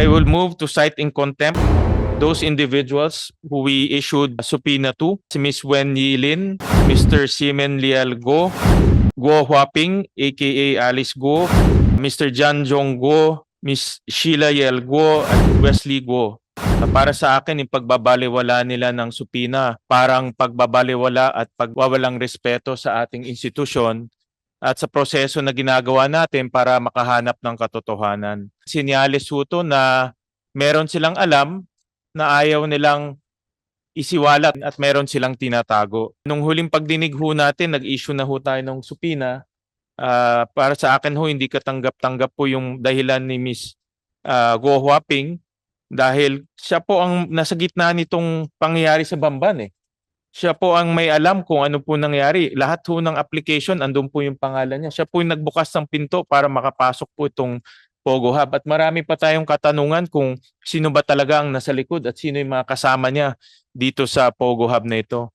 I will move to cite in contempt those individuals who we issued subpoena to, si Ms. Wen Yilin, Mr. Simen Lial Go, Guo Huaping, aka Alice Guo, Mr. John Jong Guo, Ms. Sheila Yel Guo, at Wesley. Na para sa akin, yung pagbabaliwala nila ng supina, parang pagbabaliwala at pagwawalang respeto sa ating institusyon at sa proseso na ginagawa natin para makahanap ng katotohanan. Sinyalis ho to na meron silang alam na ayaw nilang isiwalat at meron silang tinatago. Nung huling pagdinig ho natin, nag-issue na ho tayo ng supina. Ah, para sa akin ho, hindi katanggap-tanggap po yung dahilan ni Miss ah, Guo Huaping dahil siya po ang nasa gitna nitong pangyayari sa Bamban eh. Siya po ang may alam kung ano po nangyari. Lahat ho ng application, andun po yung pangalan niya. Siya po yung nagbukas ng pinto para makapasok po itong Pogo Hub. At marami pa tayong katanungan kung sino ba talaga ang nasa likod at sino yung mga kasama niya dito sa Pogo Hub na ito.